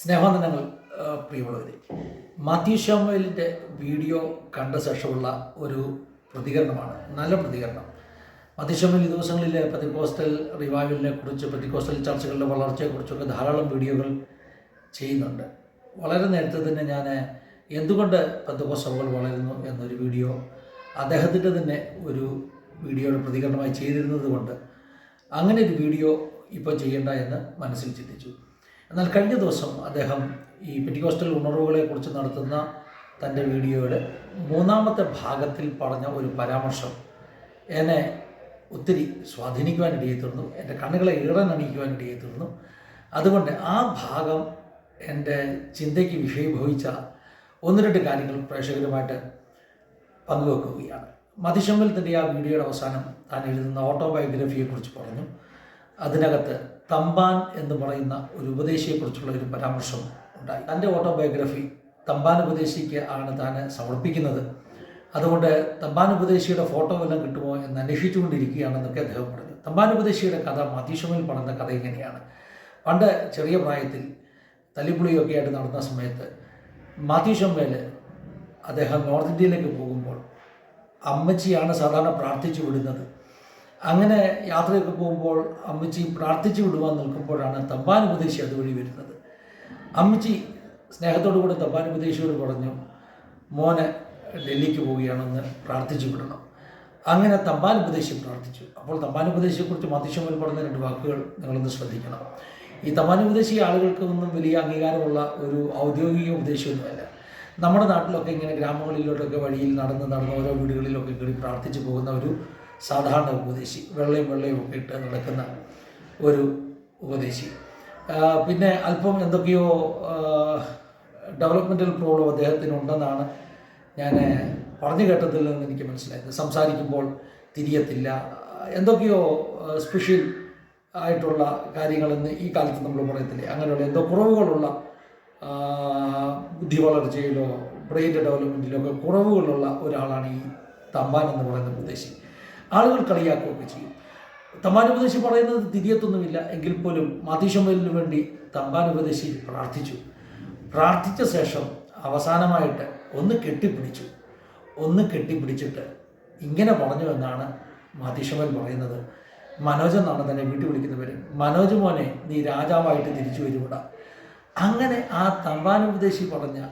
സ്നേഹവന്ദനങ്ങൾ പ്രിയമുള്ളവരെ മാത്യു ഷാമുവലിന്റെ വീഡിയോ കണ്ട ശേഷമുള്ള ഒരു പ്രതികരണമാണ്. നല്ല പ്രതികരണം. മാത്യു ഷാമുവേൽ ഈ ദിവസങ്ങളിൽ പ്രതികോസ്റ്റൽ റിവൈവലിനെ കുറിച്ച് പ്രതികോസ്റ്റൽ ചർച്ചകളുടെ വളർച്ചയെക്കുറിച്ചൊക്കെ ധാരാളം വീഡിയോകൾ ചെയ്യുന്നുണ്ട്. വളരെ നേരത്തെ തന്നെ ഞാൻ എന്തുകൊണ്ട് പെന്തക്കോസ് സഭകൾ വളരുന്നു എന്നൊരു വീഡിയോ അദ്ദേഹത്തിന്റെ തന്നെ ഒരു വീഡിയോയുടെ പ്രതികരണമായി ചെയ്തിരുന്നത് കൊണ്ട് അങ്ങനെ ഒരു വീഡിയോ ഇപ്പോൾ ചെയ്യേണ്ട എന്ന് മനസ്സിൽ ചിന്തിച്ചു. എന്നാൽ കഴിഞ്ഞ ദിവസം അദ്ദേഹം ഈ പെറ്റിക്കോസ്റ്റൽ ഉണർവുകളെക്കുറിച്ച് നടത്തുന്ന തന്റെ വീഡിയോയുടെ മൂന്നാമത്തെ ഭാഗത്തിൽ പറഞ്ഞ ഒരു പരാമർശം എന്നെ ഒത്തിരി സ്വാധീനിക്കുവാൻ ഇടയെത്തുന്നു എന്റെ കണ്ണുകളെ ഈറനണിയിക്കുവാൻ ഇടയെത്തുന്നു അതുകൊണ്ട് ആ ഭാഗം എന്റെ ചിന്തയ്ക്ക് വിഷയഭവിച്ച ഒന്ന് രണ്ട് കാര്യങ്ങൾ പ്രേക്ഷകരുമായിട്ട് പങ്കുവെക്കുകയാണ്. മതിശമ്പലത്തിന്റെ ആ വീഡിയോയുടെ അവസാനം താൻ എഴുതുന്ന ഓട്ടോബയോഗ്രഫിയെക്കുറിച്ച് പറഞ്ഞു. അതിനകത്ത് തമ്പാൻ എന്ന് പറയുന്ന ഒരു ഉപദേശിയെക്കുറിച്ചുള്ള ഒരു പരാമർശം ഉണ്ടായി. തന്റെ ഓട്ടോബയോഗ്രഫി തമ്പാൻ ഉപദേശിക്ക് ആണ് താൻ സമർപ്പിക്കുന്നത്. അതുകൊണ്ട് തമ്പാൻ ഉപദേശിയുടെ ഫോട്ടോ എല്ലാം കിട്ടുമോ എന്ന് അന്വേഷിച്ചുകൊണ്ടിരിക്കുകയാണെന്നൊക്കെ അദ്ദേഹം പറഞ്ഞു. തമ്പാൻ ഉപദേശിയുടെ കഥ മതീഷമിൽ പറഞ്ഞ കഥ ഇങ്ങനെയാണ്. പണ്ട് ചെറിയ പ്രായത്തിൽ തല്ലിപ്പുളിയൊക്കെ ആയിട്ട് നടന്ന സമയത്ത് മാതീഷമ്മയിൽ അദ്ദേഹം നോർത്ത് ഇന്ത്യയിലേക്ക് പോകുമ്പോൾ അമ്മച്ചിയാണ് സാധാരണ പ്രാർത്ഥിച്ചു വിടുന്നത്. അങ്ങനെ യാത്രയൊക്കെ പോകുമ്പോൾ അമ്മച്ചി പ്രാർത്ഥിച്ചു വിടുവാൻ നിൽക്കുമ്പോഴാണ് തമ്പാൻ ഉപദേശി അതുവഴി വരുന്നത്. അമ്മച്ചി സ്നേഹത്തോടു കൂടെ തമ്പാൻ ഉപദേശിയോട് പറഞ്ഞു മോനെ ഡൽഹിക്ക് പോവുകയാണെന്ന് പ്രാർത്ഥിച്ചു വിടണം. അങ്ങനെ തമ്പാൻ ഉപദേശി പ്രാർത്ഥിച്ചു. അപ്പോൾ തമ്പാൻ ഉപദേശിയെക്കുറിച്ച് മതിശമൽ പറഞ്ഞ രണ്ട് വാക്കുകൾ നിങ്ങളൊന്ന് ശ്രദ്ധിക്കണം. ഈ തമ്പാൻ ഉപദേശി ആളുകൾക്ക് ഒന്നും വലിയ അംഗീകാരമുള്ള ഒരു ഔദ്യോഗിക ഉപദേശമൊന്നുമല്ല നമ്മുടെ നാട്ടിലൊക്കെ ഇങ്ങനെ ഗ്രാമങ്ങളിലോട്ടൊക്കെ വഴിയിൽ നടന്ന് നടന്ന് ഓരോ വീടുകളിലൊക്കെ കയറി പ്രാർത്ഥിച്ചു പോകുന്ന ഒരു സാധാരണ ഉപദേശി വെള്ളയും വെള്ളയും ഒക്കെ ഇട്ട് നടക്കുന്ന ഒരു ഉപദേശി. പിന്നെ അല്പം എന്തൊക്കെയോ ഡെവലപ്മെന്റൽ പ്രോബ്ലം അദ്ദേഹത്തിന് ഉണ്ടെന്നാണ് ഞാൻ പറഞ്ഞു കേട്ടതിൽ നിന്ന് എനിക്ക് മനസ്സിലായത്. സംസാരിക്കുമ്പോൾ തിരിയത്തില്ല. എന്തൊക്കെയോ സ്പെഷ്യൽ ആയിട്ടുള്ള കാര്യങ്ങളെന്ന് ഈ കാലത്ത് നമ്മൾ പറയത്തില്ലേ? അങ്ങനെയുള്ള എന്തോ കുറവുകളുള്ള ബുദ്ധി വളർച്ചയിലോ ബ്രെയിന്റെ ഡെവലപ്മെന്റിലോ ഒക്കെ കുറവുകളുള്ള ഒരാളാണ് ഈ തമ്പാൻ എന്ന് പറയുന്ന ഉപദേശി. ആളുകൾ കളിയാക്കുകയൊക്കെ ചെയ്യും. തമ്പാൻ ഉപദേശി പറയുന്നത് തിരിയത്തൊന്നുമില്ല. എങ്കിൽ പോലും മാതീശമ്പലിന് വേണ്ടി തമ്പാൻ ഉപദേശി പ്രാർത്ഥിച്ചു. പ്രാർത്ഥിച്ച ശേഷം അവസാനമായിട്ട് ഒന്ന് കെട്ടിപ്പിടിച്ചു. ഒന്ന് കെട്ടിപ്പിടിച്ചിട്ട് ഇങ്ങനെ പറഞ്ഞു എന്നാണ് മാതീശമ്പൽ പറയുന്നത്. മനോജ് എന്നാണ് തന്നെ വീട്ടിൽ വിളിക്കുന്നവർ മനോജ് മോനെ നീ രാജാവായിട്ട് തിരിച്ചു വരുവിട. അങ്ങനെ ആ തമ്പാൻ ഉപദേശി പറഞ്ഞ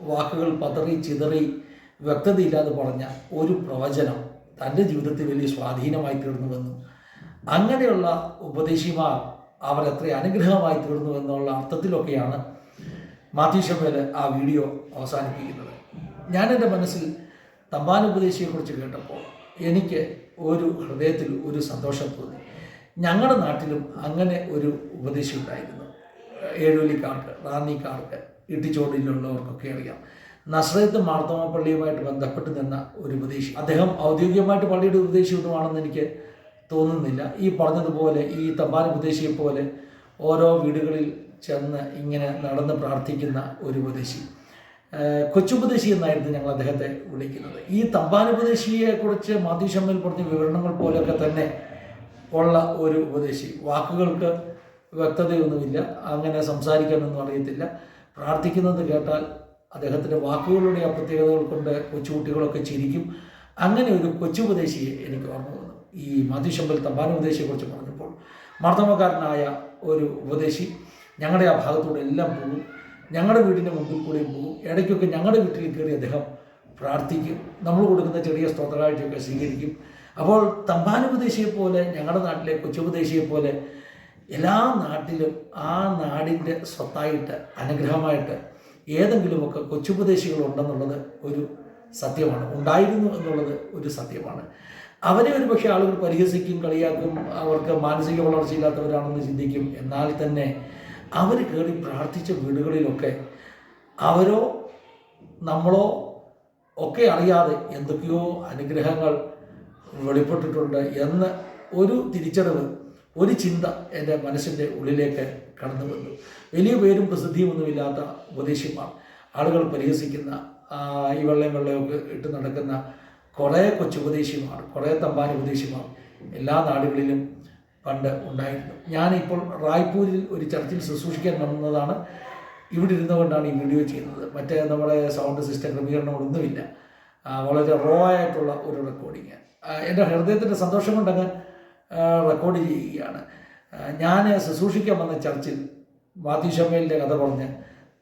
വാക്കുകൾ പതറി ചിതറി വ്യക്തതയില്ലാതെ പറഞ്ഞ ഒരു പ്രവചനം തന്റെ ജീവിതത്തിൽ വലിയ സ്വാധീനമായി തീർന്നുവെന്നും അങ്ങനെയുള്ള ഉപദേശിമാർ അവർ എത്ര അനുഗ്രഹമായി തീർന്നു എന്നുള്ള അർത്ഥത്തിലൊക്കെയാണ് മാത്യു ഷമേൽ ആ വീഡിയോ അവസാനിപ്പിക്കുന്നത്. ഞാൻ എന്റെ മനസ്സിൽ തമ്പാൻ ഉപദേശിയെക്കുറിച്ച് കേട്ടപ്പോൾ എനിക്ക് ഒരു ഹൃദയത്തിൽ ഒരു സന്തോഷം തോന്നി. ഞങ്ങളുടെ നാട്ടിലും അങ്ങനെ ഒരു ഉപദേശി ഉണ്ടായിരുന്നു. ഏഴുവലിക്കാർക്ക് റാന്നിക്കാർക്ക് ഇട്ടിച്ചോടിലുള്ളവർക്കൊക്കെ അറിയാം. നസ്രത്ത് മാർത്തോമ പള്ളിയുമായിട്ട് ബന്ധപ്പെട്ട് നിന്ന ഒരു ഉപദേശി. അദ്ദേഹം ഔദ്യോഗികമായിട്ട് പള്ളിയുടെ ഉപദേശി ഒന്നുമാണെന്ന് എനിക്ക് തോന്നുന്നില്ല. ഈ പറഞ്ഞതുപോലെ ഈ തമ്പാൻ ഉപദേശിയെ പോലെ ഓരോ വീടുകളിൽ ചെന്ന് ഇങ്ങനെ നടന്ന് പ്രാർത്ഥിക്കുന്ന ഒരു ഉപദേശി. കൊച്ചുപദേശി എന്നായിരുന്നു ഞങ്ങൾ അദ്ദേഹത്തെ വിളിക്കുന്നത്. ഈ തമ്പാനുപദേശിയെ കുറിച്ച് മാത്യു ഷമ്മിൽ പറഞ്ഞ വിവരണങ്ങൾ പോലെയൊക്കെ തന്നെ ഉള്ള ഒരു ഉപദേശി. വാക്കുകൾക്ക് വ്യക്തതയൊന്നുമില്ല. അങ്ങനെ സംസാരിക്കാനൊന്നും അറിയത്തില്ല. പ്രാർത്ഥിക്കുന്നത് കേട്ടാൽ അദ്ദേഹത്തിന്റെ വാക്കുകളുടെ ആ പ്രത്യേകതകൾ കൊണ്ട് കൊച്ചുകുട്ടികളൊക്കെ ചിരിക്കും. അങ്ങനെ ഒരു കൊച്ചു ഉപദേശിയെ എനിക്ക് ഓർമ്മ വന്നു. ഈ മധുശമ്പൽ തമ്പാൻ ഉപദേശിയെക്കുറിച്ച് പറഞ്ഞപ്പോൾ മർദ്ദമക്കാരനായ ഒരു ഉപദേശി ഞങ്ങളുടെ ആ ഭാഗത്തൂടെ എല്ലാം പോകും. ഞങ്ങളുടെ വീടിന്റെ മുമ്പിൽ കൂടെയും പോകും. ഇടയ്ക്കൊക്കെ ഞങ്ങളുടെ വീട്ടിൽ കയറി അദ്ദേഹം പ്രാർത്ഥിക്കും. നമ്മൾ കൊടുക്കുന്ന ചെറിയ സ്തോത്രകാഴ്ചയൊക്കെ സ്വീകരിക്കും. അപ്പോൾ തമ്പാനുപദേശിയെ പോലെ ഞങ്ങളുടെ നാട്ടിലെ കൊച്ചുപദേശിയെ പോലെ എല്ലാ നാട്ടിലും ആ നാടിന്റെ സ്വത്തായിട്ട് അനുഗ്രഹമായിട്ട് ഏതെങ്കിലുമൊക്കെ കൊച്ചുപദേശികൾ ഉണ്ടെന്നുള്ളത് ഒരു സത്യമാണ്. ഉണ്ടായിരുന്നു എന്നുള്ളത് ഒരു സത്യമാണ്. അവരെ ഒരു പക്ഷേ ആളുകൾ പരിഹസിക്കും കളിയാക്കും അവർക്ക് മാനസിക വളർച്ചയില്ലാത്തവരാണെന്ന് ചിന്തിക്കും. എന്നാൽ തന്നെ അവർ കയറി പ്രാർത്ഥിച്ച വീടുകളിലൊക്കെ അവരോ നമ്മളോ ഒക്കെ അറിയാതെ എന്തൊക്കെയോ അനുഗ്രഹങ്ങൾ വെളിപ്പെട്ടിട്ടുണ്ട് എന്ന് ഒരു തിരിച്ചറിവ് ഒരു ചിന്ത എന്റെ മനസ്സിന്റെ ഉള്ളിലേക്ക് കടന്നു വന്നു. വലിയ പേരും പ്രസിദ്ധിയൊന്നുമില്ലാത്ത ഉപദേശിമാർ. ആളുകൾ പരിഹസിക്കുന്ന ഈ വെള്ളയും വെള്ളയൊക്കെ ഇട്ട് നടക്കുന്ന കുറേ കൊച്ചുപദേശിമാർ കുറേ തമ്പാൻ ഉപദേശിമാർ എല്ലാ നാടുകളിലും പണ്ട് ഉണ്ടായിരുന്നു. ഞാനിപ്പോൾ റായ്പൂരിൽ ഒരു ചർച്ചിൽ ശുശ്രൂഷിക്കാൻ വന്നതാണ്. ഇവിടെ ഇരുന്നുകൊണ്ടാണ് ഈ വീഡിയോ ചെയ്യുന്നത്. മറ്റേ നമ്മുടെ സൗണ്ട് സിസ്റ്റം ക്രമീകരണങ്ങളൊന്നുമില്ല. വളരെ റോ ആയിട്ടുള്ള ഒരു റെക്കോർഡിങ് എന്റെ ഹൃദയത്തിന്റെ സന്തോഷം കൊണ്ടങ്ങ് റെക്കോർഡ് ചെയ്യുകയാണ്. ഞാൻ ശുശ്രൂഷിക്കാൻ വന്ന ചർച്ചിൽ മാത്യു ഷമ്മേലിന്റെ കഥ പറഞ്ഞ്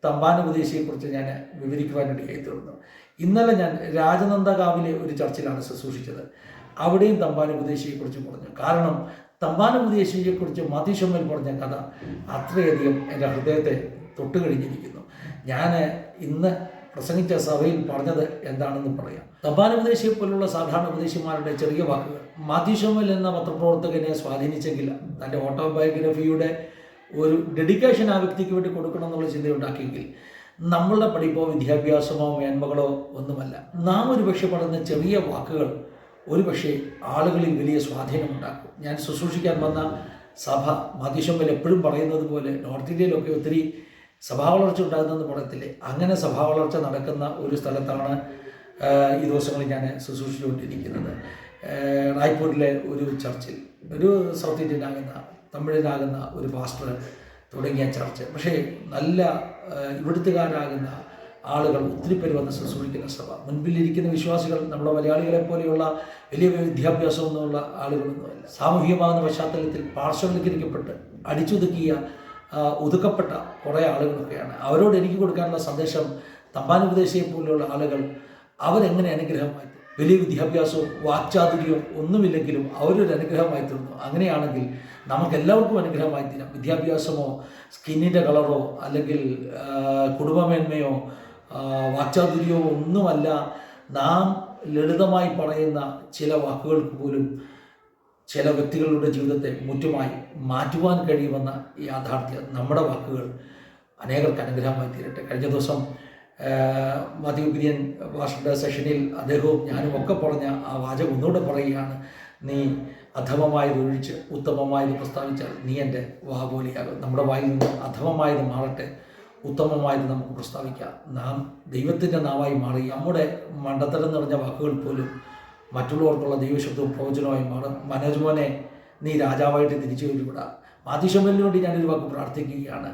തമ്പാനുപദേശിയെക്കുറിച്ച് ഞാൻ വിവരിക്കുവാനിടയായി തീർന്നു ഇന്നലെ ഞാൻ രാജനന്ദകാവിലെ ഒരു ചർച്ചിലാണ് ശുശ്രൂഷിച്ചത്. അവിടെയും തമ്പാനുപദേശിയെക്കുറിച്ച് പറഞ്ഞു. കാരണം തമ്പാനുപദേശിയെക്കുറിച്ച് മാത്യു ഷമ്മേൽ പറഞ്ഞ കഥ അത്രയധികം എന്റെ ഹൃദയത്തെ തൊട്ടുകഴിഞ്ഞിരിക്കുന്നു. ഞാൻ ഇന്ന് പ്രസംഗിച്ച സഭയിൽ പറഞ്ഞത് എന്താണെന്ന് പറയാം. തമ്പാനുപദേശിയെ പോലുള്ള സാധാരണ ഉപദേശിമാരുടെ ചെറിയ വാക്കുകൾ. മാത്യു എന്ന പത്രപ്രവർത്തകനെ സ്വാധീനിച്ചെങ്കിൽ തന്റെ ഓട്ടോബയോഗ്രഫിയുടെ ഒരു ഡെഡിക്കേഷൻ ആ വ്യക്തിക്ക് വേണ്ടി കൊടുക്കണം എന്നുള്ള ചിന്തയുണ്ടാക്കിയെങ്കിൽ നമ്മളുടെ പഠിപ്പോ വിദ്യാഭ്യാസമോ മേന്മകളോ ഒന്നുമല്ല. നാം ഒരു പക്ഷെ പറയുന്ന ചെറിയ വാക്കുകൾ ഒരു പക്ഷേ ആളുകളിൽ വലിയ സ്വാധീനമുണ്ടാക്കും ഞാൻ ശുശ്രൂഷിക്കാൻ വന്ന സഭ മാധ്യമൽ എപ്പോഴും പറയുന്നത് പോലെ നോർത്ത് ഇന്ത്യയിലൊക്കെ ഒത്തിരി സഭാ വളർച്ച ഉണ്ടാകുന്നെന്ന് പറയത്തില്ലേ അങ്ങനെ സഭാ വളർച്ച നടക്കുന്ന ഒരു സ്ഥലത്താണ് ഈ ദിവസങ്ങളിൽ ഞാൻ ശുശ്രൂഷിച്ചുകൊണ്ടിരിക്കുന്നത്. റായ്പൂരിലെ ഒരു ചർച്ചിൽ ഒരു സൗത്ത് ഇന്ത്യനാകുന്ന തമിഴിനാകുന്ന ഒരു പാസ്റ്റർ തുടങ്ങിയ ചർച്ച്. പക്ഷേ നല്ല ഇവിടുത്തുകാരാകുന്ന ആളുകൾ ഒത്തിരി പേര് വന്ന് ശുശ്രൂഷിക്കുന്ന സഭ. മുൻപിലിരിക്കുന്ന വിശ്വാസികൾ നമ്മുടെ മലയാളികളെ പോലെയുള്ള വലിയ വിദ്യാഭ്യാസമൊന്നുമുള്ള ആളുകളൊന്നുമല്ല. സാമൂഹികമാകുന്ന പശ്ചാത്തലത്തിൽ പാർശ്വവൽക്കരിക്കപ്പെട്ട് അടിച്ചൊതുക്കിയ ഒതുക്കപ്പെട്ട കുറേ ആളുകളൊക്കെയാണ്. അവരോട് എനിക്ക് കൊടുക്കാനുള്ള സന്ദേശം തമ്പാനുപദേശിയെ പോലെയുള്ള ആളുകൾ അവരെങ്ങനെ അനുഗ്രഹമായി വലിയ വിദ്യാഭ്യാസവും വാക്ചാതുര്യവും ഒന്നുമില്ലെങ്കിലും അവരൊരു അനുഗ്രഹമായി തീർന്നു. അങ്ങനെയാണെങ്കിൽ നമുക്ക് എല്ലാവർക്കും അനുഗ്രഹമായി തീരാം. വിദ്യാഭ്യാസമോ സ്കിന്നിന്റെ കളറോ അല്ലെങ്കിൽ കുടുംബമേന്മയോ വാക്ചാതുര്യമോ ഒന്നുമല്ല. നാം ലളിതമായി പറയുന്ന ചില വാക്കുകൾക്ക് പോലും ചില വ്യക്തികളുടെ ജീവിതത്തെ മുറ്റുമായി മാറ്റുവാൻ കഴിയുമെന്ന ഈ യാഥാർത്ഥ്യം നമ്മുടെ വാക്കുകൾ അനേകർക്ക് അനുഗ്രഹമായി തീരട്ടെ. കഴിഞ്ഞ ദിവസം മാത്യു കുര്യൻ ഭാഷയുടെ സെഷനിൽ അദ്ദേഹവും ഞാനും ഒക്കെ പറഞ്ഞ ആ വാചകം ഒന്നുകൂടെ പറയുകയാണ്. നീ അധമമായത് ഒഴിച്ച് ഉത്തമമായത് പ്രസ്താവിച്ചാൽ നീ എന്റെ വാപോലിയാകും. നമ്മുടെ വായിൽ നിന്ന് അധമമായത് മാറട്ടെ ഉത്തമമായത് നമുക്ക് പ്രസ്താവിക്കാം. നാം ദൈവത്തിന്റെ നാവായി മാറി. നമ്മുടെ മണ്ടത്തരം നിറഞ്ഞ വാക്കുകൾ പോലും മറ്റുള്ളവർക്കുള്ള ദൈവശബ്ദവും പ്രവചനവുമായി മാറും മനോജ് മോനെ നീ രാജാവായിട്ട് തിരിച്ചു വരുവിട മാതിശമ്പലിന് വേണ്ടി ഞാനൊരു വാക്ക് പ്രാർത്ഥിക്കുകയാണ്.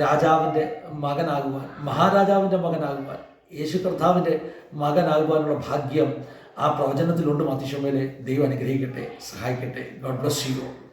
രാജാവിന്റെ മകനാകുവാൻ മഹാരാജാവിന്റെ മകനാകുവാൻ യേശു കർത്താവിന്റെ മകനാകുവാനുള്ള ഭാഗ്യം ആ പ്രവചനത്തിലുണ്ട്. മാതിശമ്പലെ ദൈവം അനുഗ്രഹിക്കട്ടെ സഹായിക്കട്ടെ. God bless you